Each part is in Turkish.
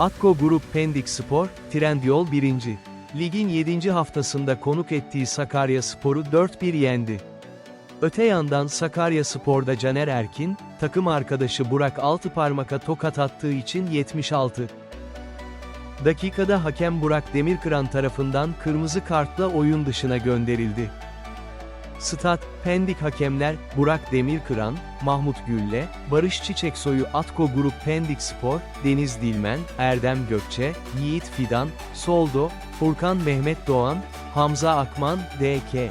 Atko Grup Pendik Spor, Trendyol 1. Ligin 7. haftasında konuk ettiği Sakarya Spor'u 4-1 yendi. Öte yandan Sakarya Spor'da Caner Erkin, takım arkadaşı Burak Altıparmak'a tokat attığı için 76. Dakikada hakem Burak Demirkıran tarafından kırmızı kartla oyun dışına gönderildi. Stat, Pendik hakemler, Burak Demirkıran, Mahmut Gülle, Barış Çiçeksoy'u Atko Grup Pendik Spor, Deniz Dilmen, Erdem Gökçe, Yiğit Fidan, Soldo, Furkan Mehmet Doğan, Hamza Akman, D.K.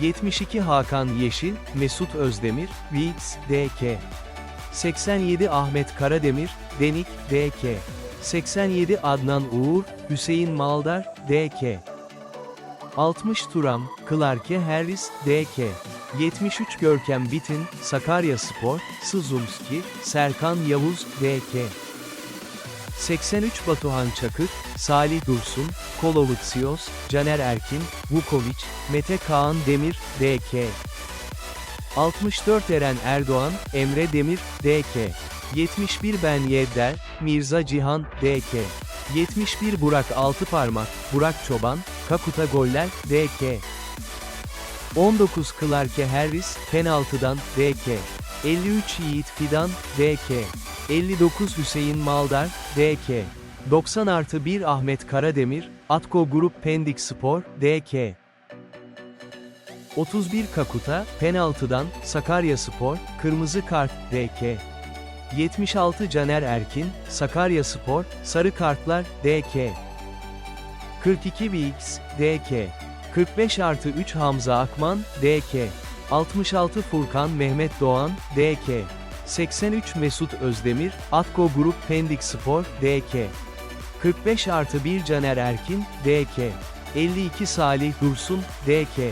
72 Hakan Yeşil, Mesut Özdemir, Wilks, D.K. 87 Ahmet Karademir, Denik, D.K. 87 Adnan Uğur, Hüseyin Maldar, D.K. 60 Turam, Clarke Harris, D.K. 73 Görkem Bitin, Sakarya Spor, Sızumski, Serkan Yavuz, D.K. 83 Batuhan Çakır, Salih Dursun, Kolovutsios, Caner Erkin, Vukovic, Mete Kaan Demir, D.K. 64 Eren Erdoğan, Emre Demir, D.K. 71 Ben Yedder, Mirza Cihan, D.K. 71 Burak Altıparmak, Burak Çoban, Kakuta Goller, D.K. 19 Clarke Harris, penaltıdan, D.K. 53 Yiğit Fidan, D.K. 59 Hüseyin Maldar, D.K. 90 artı 1 Ahmet Karademir, Atko Grup Pendik Spor, D.K. 31 Kakuta, penaltıdan, Sakarya Spor, kırmızı kart, D.K. 76 Caner Erkin, Sakarya Spor, sarı kartlar, D.K. 42 Vix, D.K. 45 artı 3 Hamza Akman, D.K. 66 Furkan Mehmet Doğan, D.K. 83 Mesut Özdemir, Atko Grup Pendik Spor, D.K. 45 artı 1 Caner Erkin, D.K. 52 Salih Dursun, D.K.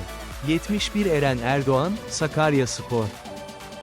71 Eren Erdoğan, Sakarya Spor.